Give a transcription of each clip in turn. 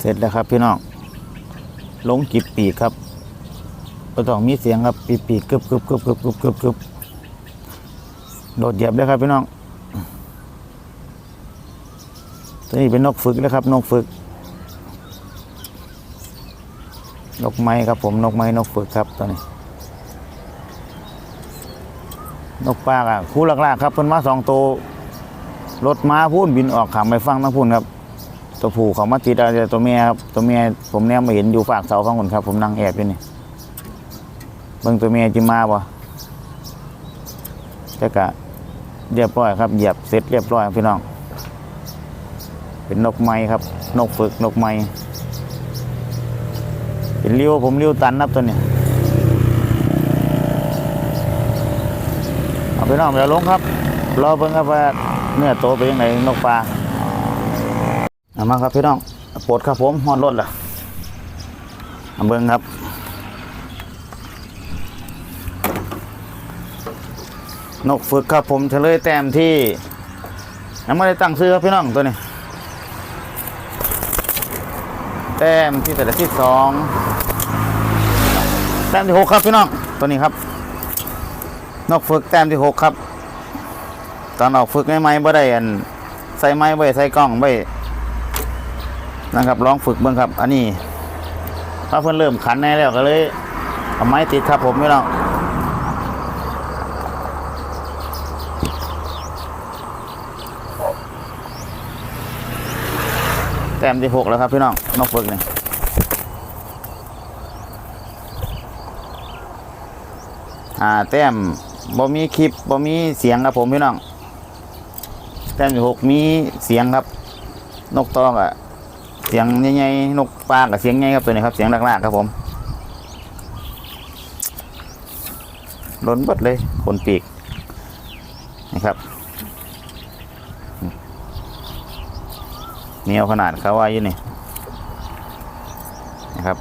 เสร็จแล้วครับพี่น้องลงกิบปีกครับก็ต้องมีเสียงครับปีกปีกกึบกึบกึบกึบกึบกึบกึบโดดเหยียบเลยครับพี่น้องตัวนี้เป็นนกฝึกนะครับ นกฝึก นกไม้ครับผมนกไม้นกฝึกครับตัวนี้ นกปากอะคู่ลากๆครับเพิ่นมาสองตัวรถม้าพูนบินออกขามไปฟังทั้งพูนครับ ตัวผู้เขามาติดอะไรตัวเมียครับตัวเมียผมแนมมาเห็นอยู่ฝากเสาฟังคนครับ ผมนั่งแอบอยู่นี่เบิ่งตัวเมียจิมาบ่แต่กะเรียบร้อยครับเหยียบเสร็จเรียบร้อยพี่น้อง เป็นนกไม้ครับ นกฝึกนกไม้เป็นเลี้ยวผมเลี้ยวตันนับตัวนี้เอาไปน้องเดี๋ยวลงครับรอเบิ่งครับว่าเนื้อโตเป็นยังไงนกปลา เอามาครับพี่น้องปวดครับผมฮอดรถล่ะเอาเบิ่งครับนกฝึกครับผมเฉลยแต้มที่ยังไม่ได้ตั้งซื้อครับพี่น้องตัวนี้ แต้มที่แต่ละที่สองแต้มที่หกครับพี่น้องตัวนี้ครับ นกฝึกแต้มที่หกครับ ตอนออกฝึกใหม่ๆบ่ได้อันใส่ไม้ไว้ใส่กล้องไว้ นะครับลองฝึกเบิ่งครับ อันนี้ถ้าเพิ่นเริ่มขันแน่แล้วก็เลยเอาไม้ติดครับผมไม่ต้องแต้มที่หกแล้วครับพี่น้องนกฝึกนี่อ่าแต้มบ่มีคลิปบ่มีเสียงครับผมพี่น้องแต้มที่หกมีเสียงครับ นกตอกอะ เสียงใหญ่ๆนกปลากับเสียงใหญ่ครับตัวนี้ครับ เสียงลากๆครับผมล้นบดเลยขนปีกนะครับเนียวขนาดเขาว่าอยู่นี่นะครับ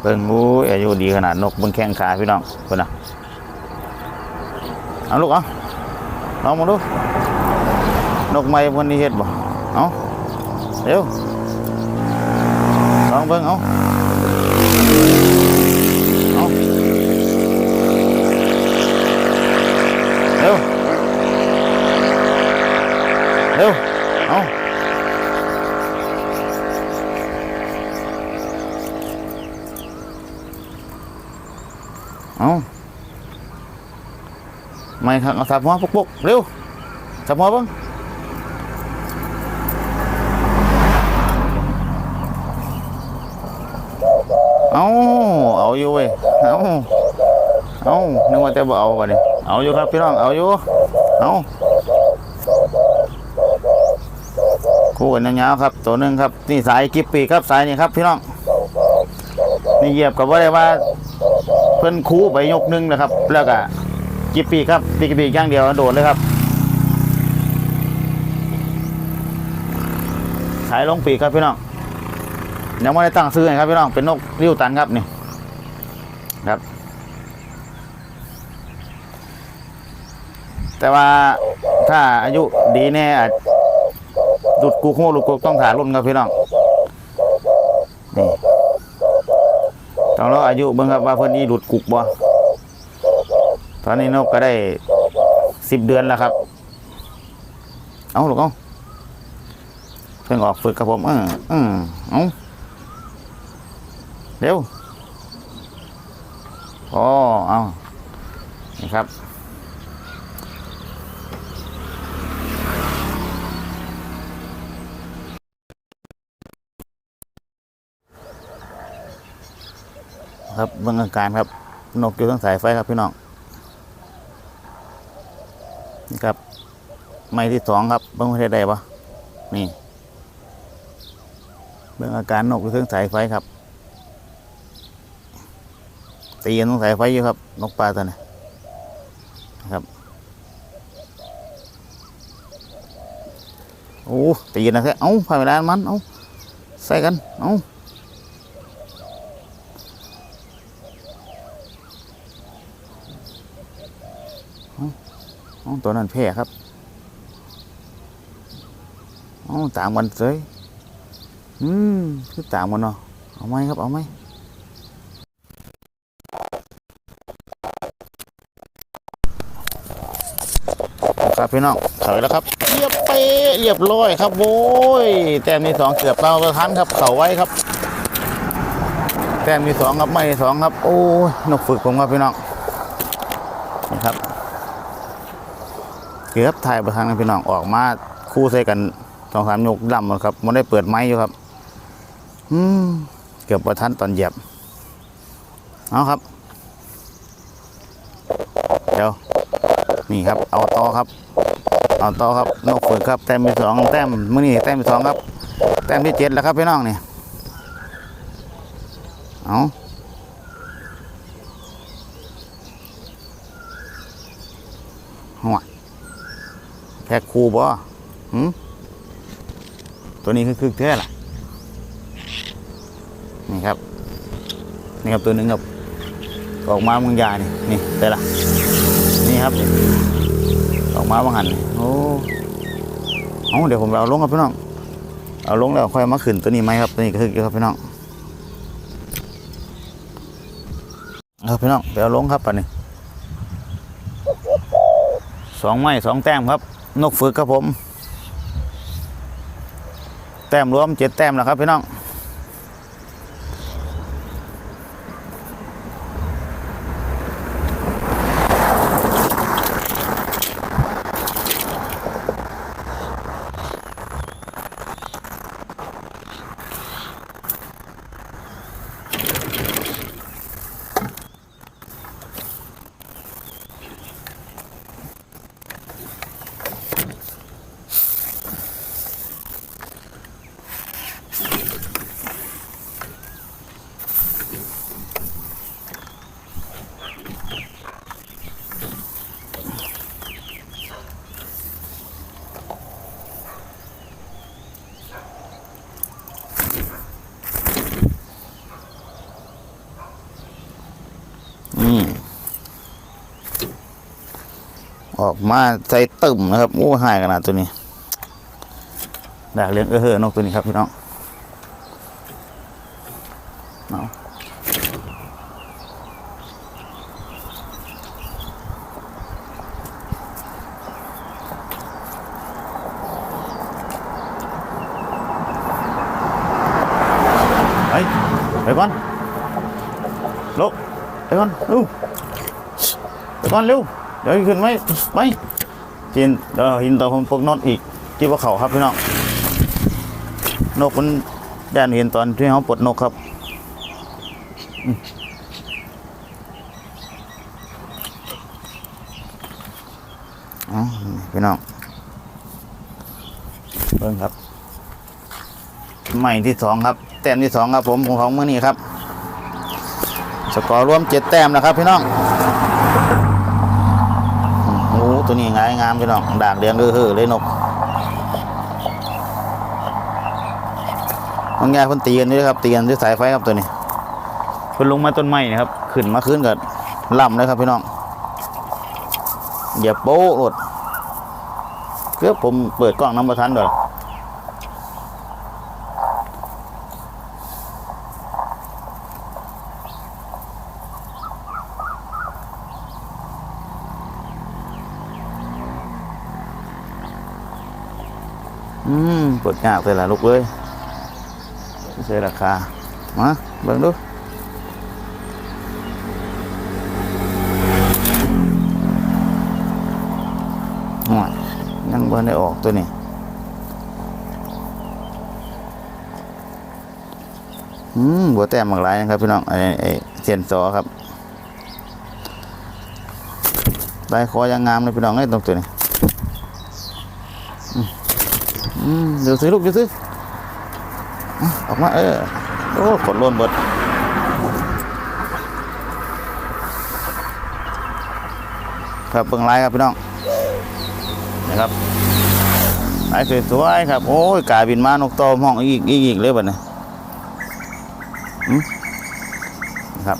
เบิ่งงูอายุดีขนาดนกเบิ่งแข้งขาพี่น้องคนนะเอาลูกเอาลองมาดูนกไม้วันนี้เฮ็ดบ่เอาเร็ว องเบิ่งเอาเอาเร็วเร็วเอาเอาไม่ครับเอาสับหัวปุกๆเร็วสับหัวบิ่ง เอาเอาอยู่เว้ยเอาเอานึกว่าจะบ่เอาวะนี่เอาอยู่ครับพี่น้องเอาอยู่เอาคู่กันยาวๆครับ ตัวหนึ่งครับ นี่สายกิบปีกครับสายนี่ครับ พี่น้องนี่เหยียบกับว่าได้ว่า เพิ่นคู่ไปยกหนึงนะครับ แล้วก็กิบปีกครับปีกปีกย่างเดียวโดดเลยครับสายลงปีกครับพี่น้อง ยังไม่ได้ตั้งซื้อนะครับพี่น้องเป็นนกริ้วตันครับนี่ครับ แต่ว่าถ้าอายุดีแน่อาจหลุดกูโม่หลุดกูต้องถ่ายรุ่นครับพี่น้องนี่ต้องรออายุเบิ่งครับว่าเพิ่อนนี่หลุดกุกบ่ตอนนี้นกก็ได้สิบเดือนแล้วครับ เอาหลูกเอาเพิ่งออกฝึกครับผมเออเออเอา เร็วโอ้เอานี่ครับ ครับเบื้องอาการครับ นกอยู่ทั้งสายไฟครับพี่น้อง นี่ครับ ไม้ที่สองครับเบื้องประเทศใดปะนี่ เบื้องอาการนกอยู่ทั้งสายไฟครับ ตีกันต้องสายไฟอยู่ครับ นกปลาตัวนี้ครับโอ้ตีกันนะแค่เอ้าผ่านเวลามันเอ้าใส่กันเอ้าเอ้าเอ้าตัวนั้นแพ้ครับอ้าตามกันเลยอืมคือตามกันเนาะเอาไหมครับ เอาไหม ครับพี่น้องเขยแล้วครับเรียบเป๊ะเรียบร้อยครับโว้ยแต้มที่สองเกือบเต้าประทันครับเข่าไว้ครับแต้มที่สองครับไม่สองครับ โอ้ยนกฝึกผมครับพี่น้องนี่ครับเกือบถ่ายประทันครับพี่น้องออกมาคู่ใส่กันสองสามยกดำแล้วครับมันได้เปิดไม้อยู่ครับ อืมเกือบประทันตอนเหยียบเอาครับ เดี๋ยว นี่ครับ เอาต่อครับ เอาต่อครับนกฝึกครับแต้มที่สองแต้มมื่อนี้แต้มที่สองครับ แต้มที่เจ็ดแล้วครับพี่น้องนี่เอาหัวแพ็คคูบ่หืมตัวนี้คือคือแท้ล่ะนี่ครับ นี่ครับตัวหนึ่งครับออกมาเมืองยานี่นี่ได้ละ ครับออกมาบางหันโอ้เอาเดี๋ยวผมเอาลงครับพี่น้องเอาลงแล้วค่อยมาขึ้นตัวนี้ไหมครับตัวนี้ก็คือครับพี่น้องครับพี่น้องไปเอาลงครับป่ะนี่สองไม้สองแต้มครับ นกฝึกครับผม แต้มรวมเจ็ดแต้มแล้วครับพี่น้อง ออกมาใจตึมนะครับโอ้หายขนาดตัวนี้ดากเลี้ยงเออเฮอนกตัวนี้ครับพี่น้องเอาไปไปก่อนลุกไปก่อนเร็วไปก่อนเร็ว เดี๋ยวขึ้นไหมไปจีนเดี๋ยวหินต่อผมพกนอนอีกที่ว่าเขาครับพี่น้องนกมันย่านเห็นตอนที่เขาปลดนกครับอ๋อพี่น้องเบิ่งครับใหม่ที่สองครับ แต้มที่สองครับผมของของมื่อนี้ครับ สกอร์รวมเจ็ดแต้มนะครับพี่น้อง ตัวนี้งายงามพี่น้องด่างเรียงเออๆเลยนกมันง่ายเพิ่นตีกันด้วยครับตีกันด้วยสายไฟครับตัวนี้เพิ่นลงมาต้นไม้นะครับขึ้นมาขึ้นกับล่ำเลยครับพี่น้องอย่าโป๊ะหลดเกือบผมเปิดกล้องน้ำประทันก่อน อืมเปิดงากเลยล่ะลูกเอ้ยเสียราคา มาเบิ่งดูยังบ่ได้ออกตัวนี้อืมบัวแต้มหลากหลายนะครับพี่น้องไอ้ไอ้เทียนซอครับใบคอยังงามเลยพี่น้องไอ้ตรงตัวนี้ อืม เดี๋ยวซื้อลูกเดี๋ยวซื้อออกมา เออ โอ้ขนล้นเบิดครับเบิ่งลายครับพี่น้องนะครับลายสวยๆครับ โอ้ยกาบินมานกตอมห้องอีกอีกอีกเลยบัดนี้นะครับ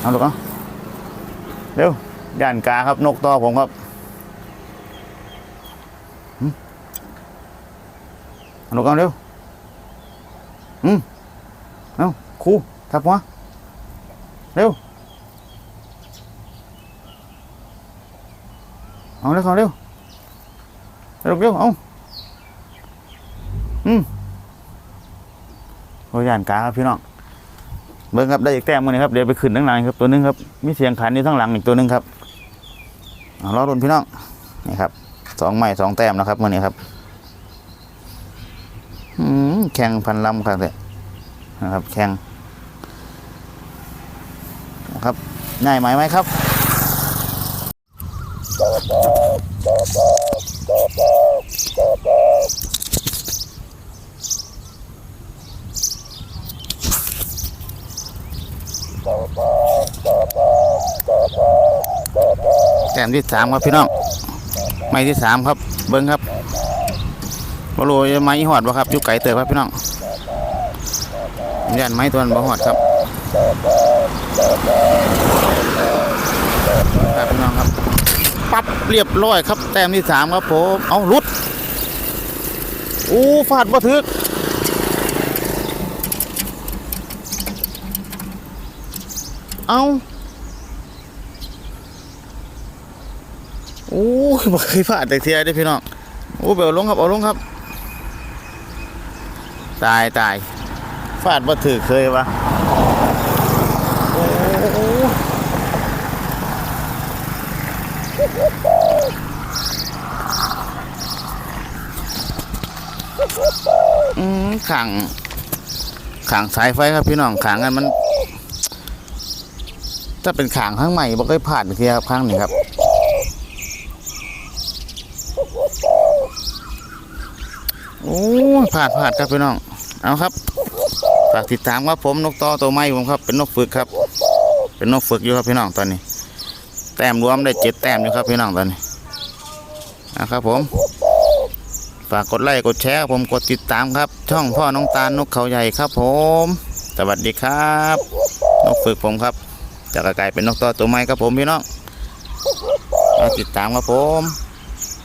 เอาลูกเอาเร็วย่านกาครับนกตอผมครับ เอาลูกเอาเร็ว อืม เอาครูทับหัว เร็ว เอาเร็วเอาเร็ว เร็วเร็วเอาอืมโอ้ยานกาครับพี่น้อง เบิ้งครับได้อีกแต้มมือนี้ครับ เดี๋ยวไปขึ้นทั้งหลังครับตัวนึงครับ มีเสียงขันอยู่ทั้งหลังอีกตัวนึงครับเอาล้อรุนพี่น้อง นี่ครับ สองไม้สองแต้มนะครับมือนี้ครับ แข่งพันลำครับเลยนะครับ แข่งครับง่ายไหมไหมครับแต้มที่สามครับพี่น้อง ไม้ที่สามครับ เบิ้งครับ บอลูไม้หอดบ่ครับยุไก่เตยครับพี่น้องยันไม้ตัวนั้นบ่หอดครับครับพี่น้องครับ ปั๊บเรียบร้อยครับ แต้มที่สามครับผมเอาลุดอู้ฟาดบ่ถึกเอาโอ้ยบ่เคยพลาดแต่เทียได้พี่น้อง โอ้เบลลงครับ เอาลงครับ ตายตายฟาดบ่ถือเคยวะโอ้โอ้อืมขังขังสายไฟครับพี่น้องขังกันมัน ถ้าเป็นขางข้างใหม่บ่เคยผ่านเทียครับข้างนี้ครับโอ้ยผ่านผ่านครับพี่น้อง เอาครับฝากติดตามครับผมนกต่อตัวไม้ผมครับเป็นนกฝึกครับ เป็นนกฝึกอยู่ครับพี่น้องตอนนี้ แต้มรวมได้เจ็ดแต้มอยู่ครับพี่น้องตอนนี้นะครับผมฝากกดไลค์กดแชร์ผมกดติดตามครับ ช่องพ่อน้องตาลนกเขาใหญ่ครับผม สวัสดีครับ นกฝึกผมครับจะกลายเป็นนกต่อตัวไม้ครับผมพี่น้องมาติดตามครับผม